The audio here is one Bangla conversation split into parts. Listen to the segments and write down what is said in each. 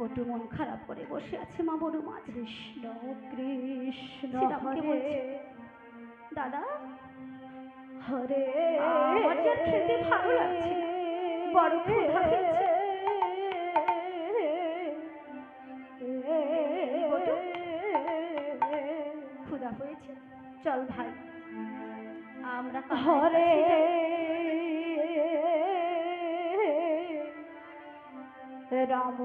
বটু মন খারাপ করে বসে আছে মা বড় মাছ কৃষ্ণ কৃষ্ণ বলছে, দাদা? হরে। আমার খেতে ভালো লাগছে। বড় হয়েছে চল ভাই আমরা হরে রাম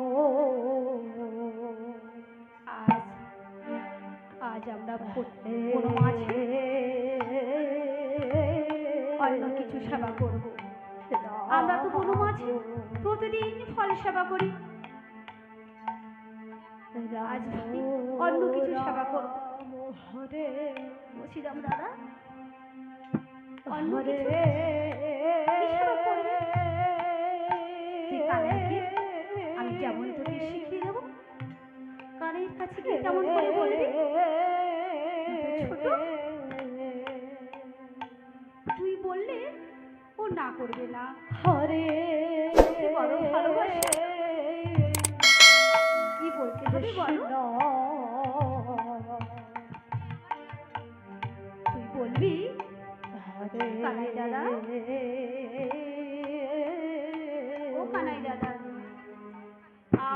আজ আজ আমরা বন- বনমাঝে অন্য কিছু সেবা করব। আমরা তো বনমাঝে প্রতিদিন ফল সেবা করি আজ অন্য কিছু সেবা করব। বলছিলাম দাদা অন্য কিছু কি সেবা করবে? যে কানাইকে আমি যেমন তোকে শিখিয়ে দেবো কানের কাছে গিয়ে কেমন করে বলবি ছোট? ও না করবে না। হরে বড় ভালোবাসে। কি বলতে হবে বলো। তুই বলবি? কানাই দাদা? ও কানাই দাদা।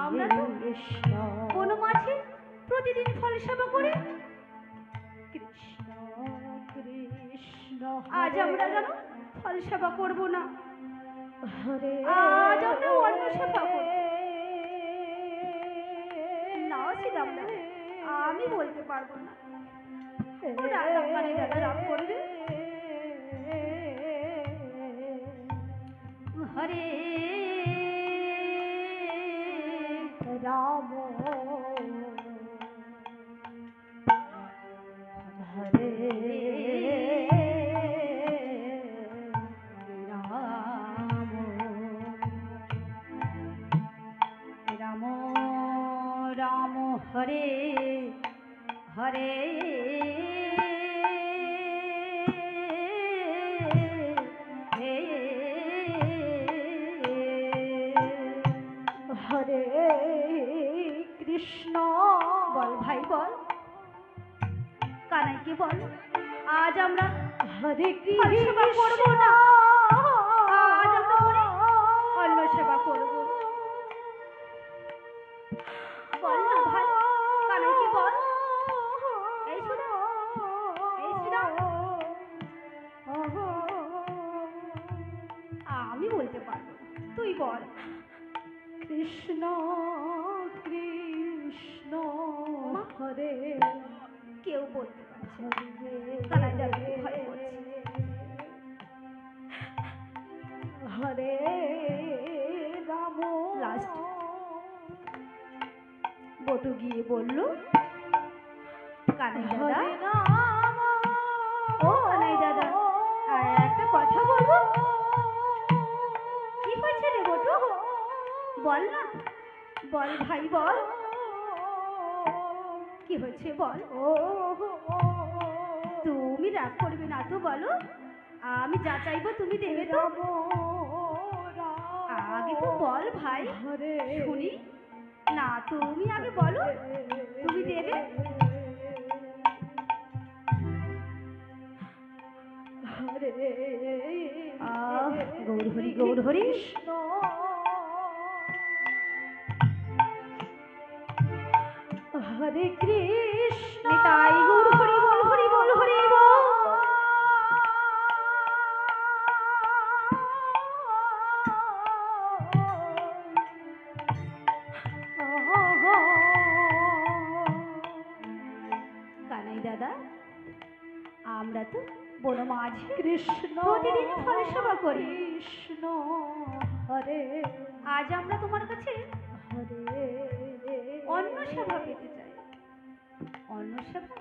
আমরা তো কোনো মাঝে প্রতিদিন ফল সেবা করি? আজ আমরা যেন ফল সেবা করব না। আজ আমরা অন্য সেবা করব। না ছিলাম না। আমি বলতে পারব না। রাগ হরে রাম হরে ফল সেবা করব না বটু গিয়ে বলল কানাই দাদা। ও কানাই দাদা আর একটা কথা বলব? কি হয়েছে রে বটু? বল না। বল ভাই বল। কি হয়েছে বল? ও তুমি রাগ করবে না তো বলো। আমি যা চাইব তুমি দেবে তো। আগে তো বল ভাই। শুনি। না তুমি আগে বলো। তুমি দেবে? গৌর হরি, গৌর হরি। হরে কৃষ্ণ। তাই গৌর। আমরা তো বনমাঝে। কৃষ্ণ প্রতিদিন ফল সেবা করি। কৃষ্ণ হরে আজ আমরা তোমার কাছে হরে অন্ন সেবা পেতে চাই। অন্ন সেবা?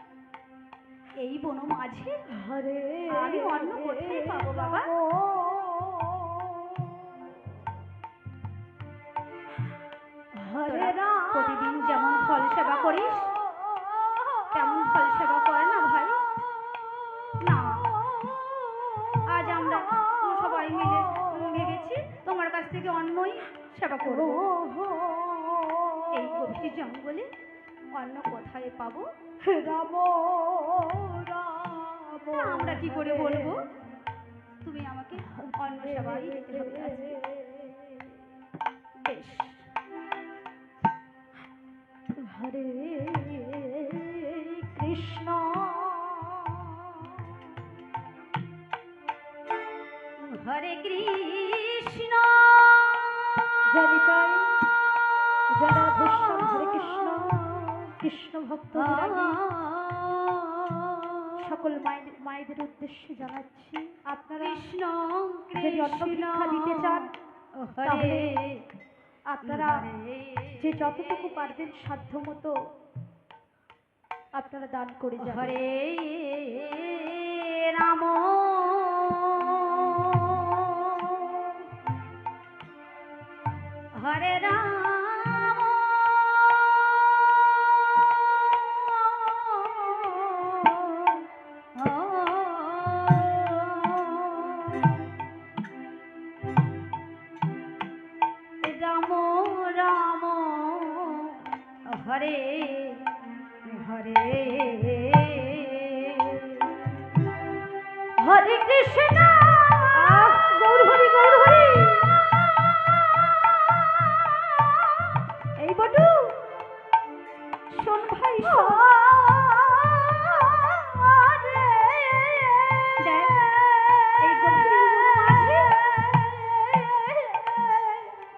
এই বনমাঝে? হরে আমি অন্ন কোথায় পাবো বাবা? প্রতিদিন যেমন ফল সেবা করিস তেমন ফল সেবা কর না ভাই। সবাই মিলে ভেবেছি তোমার কাছ থেকে অন্নই সেবা করব। এই গভীর জঙ্গলে অন্ন কোথায় পাবো? রাম আমরা কি করে বলব? তুমি আমাকে অন্ন সেবাই দিতে হবে বেশ। হরে হরে কৃষ্ণ। জানি তাই যারা ভীষ্ম হরে কৃষ্ণ কৃষ্ণ ভক্ত সকল মায়েদের উদ্দেশ্যে জানাচ্ছি আপনারা কৃষ্ণ যদি দিতে চান হরে আপনারা যে যতটুকু পারবেন সাধ্য মতো আপনারা দান করে যাবেন। হরে রাম। হরে হরে হরে কৃষ্ণ। গৌর হরি গৌর হরি। এই বটু শোন ভাই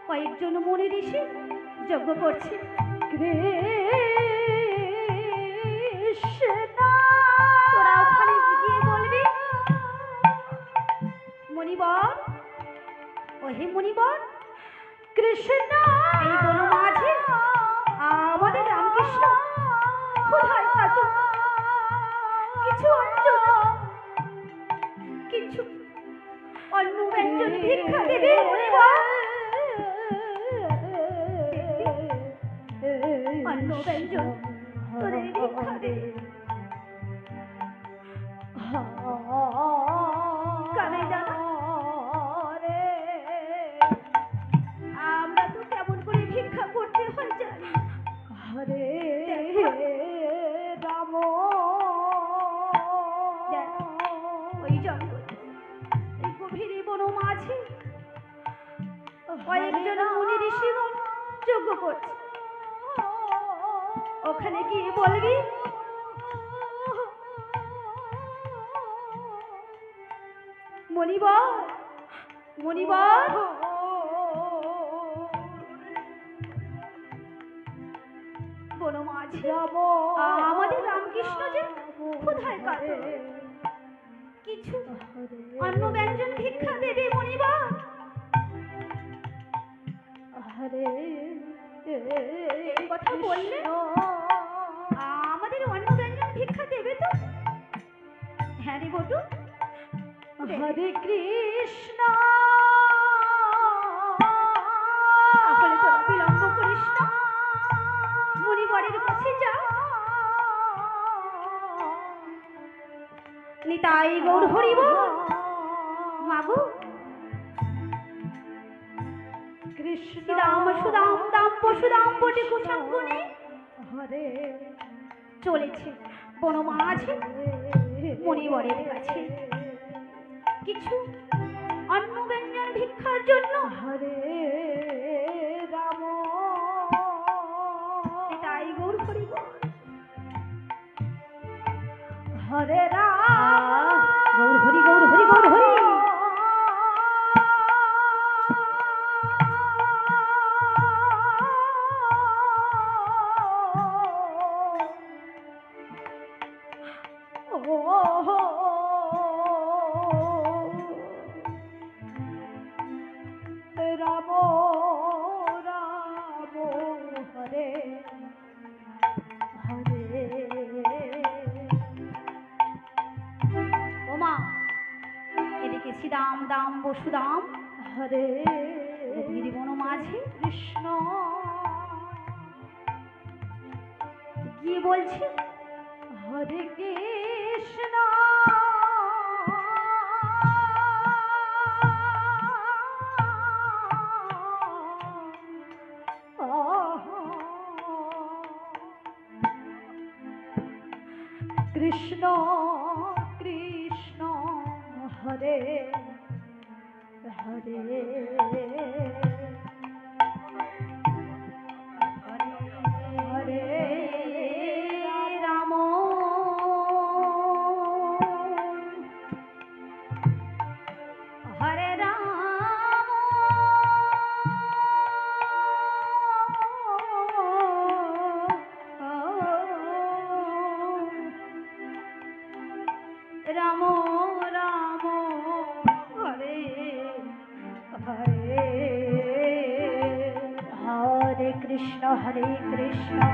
কয়েকজন মনে ঋষি যজ্ঞ করছে। কৃষ্ণ। তোরা ওখানে গিয়ে বলবি। মণিবর ও মণিবর কৃষ্ণ। এই বন মাঝে আমাদের রামকৃষ্ণ কোথায় কাজু কিছু অঞ্চল কিছু অন্য ব্যঞ্জন ভিক্ষা দেবে মণিবর। মণিবর মণিবর। আমাদের রামকৃষ্ণ যে কোথায় কাতর কিছু অন্য ব্যঞ্জন ভিক্ষা দেবে মণিবর। হরে এই কথা বললে? আমাদের অন্য ব্যঞ্জন ভিক্ষা দেবে তো? হ্যাঁ রে বটু। হরে কৃষ্ণ। তাহলে তোরা বিলম্ব করিস না। মণিবরের কাছে যা। নিতাই গৌর হরিব। মাগো। কৃষ্ণ। সুদাম দাম পশুদাম বটে কুসঙ্গুনে হরে। চলেছে বন মাঝে মণিবরের কাছে। কিছু? অন্ন ব্যঞ্জন ভিক্ষার জন্য? হরে বসুদাম হরে গভীর মাঝি কৃষ্ণ। কি বলছি? হরে কৃষ্ণ। কৃষ্ণ কৃষ্ণ হরে হরে কৃষ্ণ হরে